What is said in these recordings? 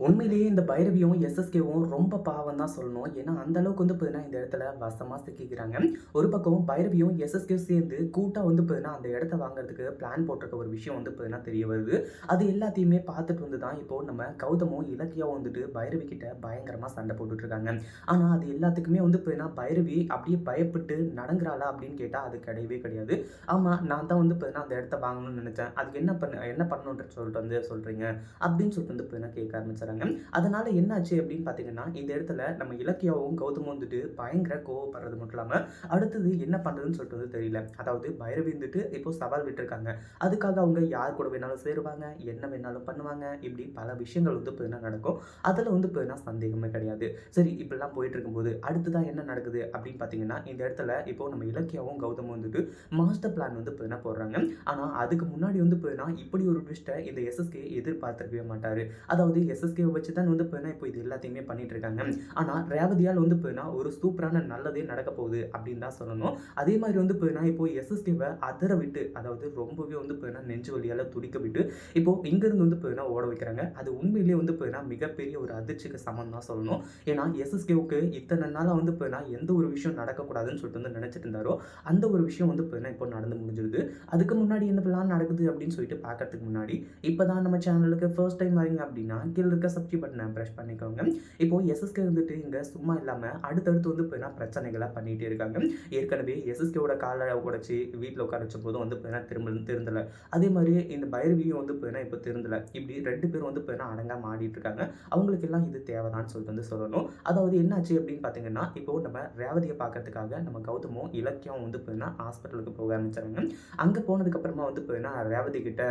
உண்மையிலேயே இந்த பைரவியும், எஸ்எஸ்கேவும் ரொம்ப பாவம் தான் சொல்லணும். ஏன்னா, அந்த அளவுக்கு வந்து பார்த்தீங்கன்னா, இந்த இடத்துல வசமாக சிக்கிக்கிறாங்க. ஒரு பக்கம் பைரவியும், எஸ்எஸ்கேவும் சேர்ந்து கூட்டாக வந்து பார்த்தீங்கன்னா, அந்த இடத்த வாங்குறதுக்கு பிளான் போட்டிருக்க ஒரு விஷயம் வந்து பார்த்தீங்கன்னா தெரிய வருது. அது எல்லாத்தையுமே பார்த்துட்டு வந்து தான் இப்போ நம்ம கௌதமும், இலக்கியாவும் வந்துட்டு பைரவி கிட்ட பயங்கரமாக சண்டை போட்டுட்டு இருக்காங்க. ஆனால் அது எல்லாத்துக்குமே வந்து பார்த்தீங்கன்னா, பைரவி அப்படியே பயப்பட்டு நடங்குறாளா அப்படின்னு கேட்டால் அது கிடையவே கிடையாது. ஆமாம் நான் தான் வந்து பார்த்தீங்கன்னா, அந்த இடத்த வாங்கணும்னு நினச்சேன் அதுக்கு என்ன பண்ண என்ன பண்ணணுன்ற சொல்லிட்டு வந்து சொல்கிறீங்க அப்படின்னு சொல்லிட்டு வந்து பார்த்தீங்கன்னா கேட்க ஆரம்பிச்சாங்க. அதனால என்னாச்சு அப்படின்னு பார்த்தீங்கன்னா, இந்த இடத்துல நம்ம இலக்கியாவும், கௌதமும் வந்துட்டு பயங்கர கோவப்படுறது மட்டும் இல்லாம, அடுத்தது என்ன பண்றதுன்னு சொல்லிட்டு வந்து தெரியல. அதாவது பைரவி வந்துட்டு இப்போ சவால் விட்டுருக்காங்க. அதுக்காக அவங்க யார் கூட வேணாலும் சேருவாங்க, என்ன வேணாலும் பண்ணுவாங்க. இப்படி பல விஷயங்கள் வந்து பார்த்தீங்கன்னா நடக்கும். அதில் வந்து பார்த்தீங்கன்னா சந்தேகமே கிடையாது. சரி இப்படிலாம் போயிட்டு இருக்கும்போது, அடுத்ததான் என்ன நடக்குது அப்படின்னு பார்த்தீங்கன்னா, இந்த இடத்துல இப்போ நம்ம இலக்கியாவும், கௌதமும் வந்துட்டு மாஸ்டர் பிளான் வந்து பார்த்தீங்கன்னா போடுறாங்க. ஆனா, அதுக்கு முன்னாடி வந்து பார்த்தீங்கன்னா, இப்படி ஒரு ட்விஸ்ட்ட இந்த எஸ்எஸ்கே எதிர்பார்த்திருக்கவே மாட்டாரு. அதாவது எஸ்எஸ் எஸ்எஸ்கேவ வச்சு தான் வந்து பார்த்தீங்கன்னா, இப்போ இது எல்லாத்தையுமே பண்ணிட்டு இருக்காங்க. ஆனா, ரேவதியால வந்து பார்த்தீங்கன்னா, ஒரு சூப்பரான நல்லதே நடக்க போகுது அப்படின்னு தான் சொல்லணும். அதே மாதிரி வந்து பார்த்தீங்கன்னா, இப்போ எஸ்எஸ்கேவ அதற விட்டு, அதாவது ரொம்பவே வந்து பார்த்தீங்கன்னா, நெஞ்சு வலியால துடிக்க விட்டு, இப்போ இங்கேருந்து வந்து பார்த்தீங்கன்னா ஓட வைக்கிறாங்க. அது உண்மையிலேயே வந்து பார்த்தீங்கன்னா, மிகப்பெரிய ஒரு அதிர்ச்சிக்கு சமம் தான் சொல்லணும். ஏன்னா, எஸ்எஸ்கேவுக்கு இத்தன நாளா வந்து பார்த்தீங்கன்னா, எந்த ஒரு விஷயம் நடக்கக்கூடாதுன்னு சொல்லிட்டு வந்து நினைச்சிட்டு இருந்தாரோ, அந்த ஒரு விஷயம் வந்து பார்த்தீங்கன்னா, இப்போ நடந்து முடிஞ்சிருது. அதுக்கு முன்னாடி என்ன பிளான் நடக்குது அப்படின்னு சொல்லிட்டு பார்க்கறதுக்கு முன்னாடி, இப்போ தான் நம்ம சேனலுக்கு ஃபர்ஸ்ட் டைம் வரீங்க அப்படின்னா, கீழ இருக்க சப்ஸ்கிரைப் ப்ரெஷ் பண்ணிக்கோங்க. இப்போ எஸ்எஸ்கே வந்துட்டு இங்க சும்மா இல்லாம அடுத்தடுத்து வந்து போயினா பிரச்சனைகள பண்ணிட்டே இருக்காங்க. ஏற்கனவே எஸ்எஸ்கேவோட காலை உடைச்சி வீட்டில் உட்கார வச்ச போதும் வந்து போயினா திரும்ப திருந்தல. அதே மாதிரி இந்த பைரவியும் வந்து போயினா இப்போ திருந்தல. இப்படி ரெண்டு பேரும் வந்து பார்த்தீங்கன்னா, அடங்கா மாடிட்டு இருக்காங்க. அவங்களுக்கு எல்லாம் இது தேவைதான்னு சொல்லிட்டு வந்து சொல்லணும். அதாவது என்னாச்சு அப்படின்னு பார்த்தீங்கன்னா, இப்போ நம்ம ரேவதியை பார்க்கறதுக்காக நம்ம கௌதமும், இலக்கியம் வந்து பார்த்தீங்கன்னா, ஹாஸ்பிட்டலுக்கு போக ஆரம்பிச்சாங்க. அங்க போனதுக்கு அப்புறமா வந்து பார்த்தீங்கன்னா, ரேவதி கிட்ட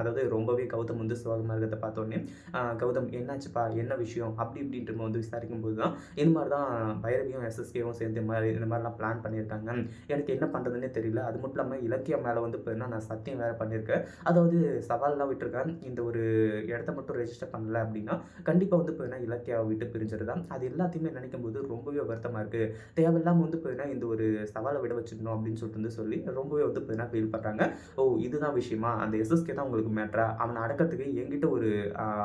அதாவது ரொம்பவே கௌதம் வந்து சோகமா இருக்கிறத பார்த்தோன்னே கௌதம் என்னாச்சுப்பா? என்ன விஷயம்? அப்படி இப்படின்ட்டு நம்ம வந்து விசாரிக்கும்போது தான், இந்த மாதிரி தான் பைரவியும், எஸ்எஸ்கேவும் சேர்ந்து மாதிரி இந்த மாதிரிலாம் பிளான் பண்ணியிருக்காங்க. எனக்கு என்ன பண்ணுறதுன்னே தெரியல. அது மட்டும் இல்லாமல் இலக்கியம் மேலே வந்து இப்போ நான் சத்தியம் வேறு பண்ணியிருக்கேன். அதாவது சவால்லாம் விட்டுருக்கேன். இந்த ஒரு இடத்த மட்டும் ரெஜிஸ்டர் பண்ணல அப்படின்னா, கண்டிப்பாக வந்து இப்போ என்ன இலக்கியாவை விட்டு பிரிஞ்சிருதான் அது எல்லாத்தையுமே நினைக்கும் போது ரொம்பவே வருத்தமாக இருக்குது தேவையில்லாமல் வந்து இப்போ இந்த ஒரு சவாலை விட வச்சிடணும் அப்படின்னு சொல்லிட்டு வந்து சொல்லி, ரொம்பவே வந்து இப்போ ஃபீல் பண்ணுறாங்க ஓ! இதுதான் விஷயமா? அந்த எஸ்எஸ்கே தான் உங்களுக்கு மேட்ரா அவனை அடக்கிறதுக்கு என்கிட்ட ஒரு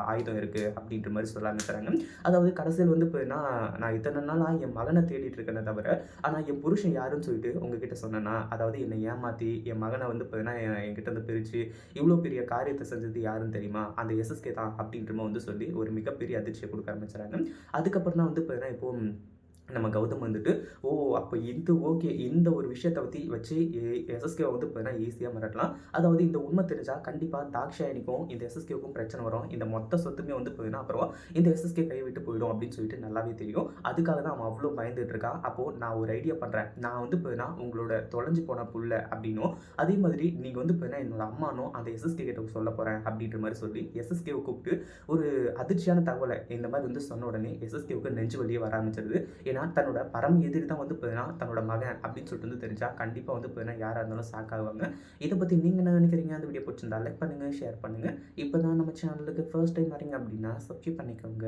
ஆயுதம் இருக்குது அப்படின்ற மாதிரி சொல்ல ஆரம்பிச்சுறாங்க. அதாவது கடைசியில் வந்து பார்த்தீங்கன்னா, நான் இத்தனை நாளாக என் மகனை தேடிட்டு இருக்கேனே தவிர, ஆனால் என் புருஷன் யாருன்னு சொல்லிட்டு உங்ககிட்ட சொன்னேன்னா அதாவது என்னை ஏமாத்தி என் மகனை வந்து பார்த்தீங்கன்னா, என்கிட்ட வந்து பிரித்து இவ்வளோ பெரிய காரியத்தை செஞ்சது யாருன்னு தெரியுமா? அந்த எஸ்எஸ்கே தான் அப்படின்ற வந்து சொல்லி, ஒரு மிகப்பெரிய அதிர்ச்சியை கொடுக்க ஆரம்பிச்சுறாங்க. அதுக்கப்புறம் தான் வந்து பார்த்தீங்கன்னா, இப்போ நம்ம கௌதம் வந்துட்டு, ஓ! அப்போ இது ஓகே. இந்த ஒரு விஷயத்த பற்றி வச்சு எ வந்து பார்த்தீங்கன்னா, ஈஸியாக மிரட்டலாம். அதாவது இந்த உண்மை தெரிஞ்சால் கண்டிப்பாக தாக்ஷாயணிக்கும், இந்த எஸ்எஸ்கேவுக்கும் பிரச்சனை வரும். இந்த மொத்த சொத்துமே வந்து பார்த்தீங்கன்னா, அப்புறம் இந்த எஸ்எஸ்கே கை விட்டு போயிடும் அப்படின்னு சொல்லிட்டு நல்லாவே தெரியும். அதுக்காக தான் அவன் அவ்வளோ பயந்துட்டு இருக்கான். அப்போ நான் ஒரு ஐடியா பண்ணுறேன் நான் வந்து பார்த்தீங்கன்னா, உங்களோட தொலைஞ்சு போன புள்ள அப்படின்னும், அதே மாதிரி நீங்கள் வந்து பார்த்தீங்கன்னா, என்னோட அம்மானும் அந்த எஸ்எஸ்கே கிட்ட சொல்லப் போகிறேன் அப்படின்ற மாதிரி சொல்லி, எஸ்எஸ்கேவை கூப்பிட்டு ஒரு அதிர்ச்சியான தகவலை இந்த மாதிரி வந்து சொன்ன உடனே, எஸ்எஸ்கேவுக்கு நெஞ்சு வலியே வர ஆரம்பிச்சிருது. ஏன்னா, தன்னோட பரம் எதிரி தான் வந்து பார்த்தீங்கன்னா, தன்னோட மகன் அப்படின்னு சொல்லிட்டு வந்து தெரிஞ்சா, கண்டிப்பாக வந்து பார்த்தீங்கன்னா, யாராக இருந்தாலும் ஷாக் ஆகுவாங்க இதை பற்றி நீங்க என்ன நினைக்கிறீங்க? அந்த வீடியோ பிடிச்சிருந்தா லைக் பண்ணுங்க, ஷேர் பண்ணுங்க. இப்போ தான் நம்ம சேனலுக்கு ஃபர்ஸ்ட் டைம் வரீங்க அப்படின்னா, சப்ஸ்கிரைப் பண்ணிக்கோங்க.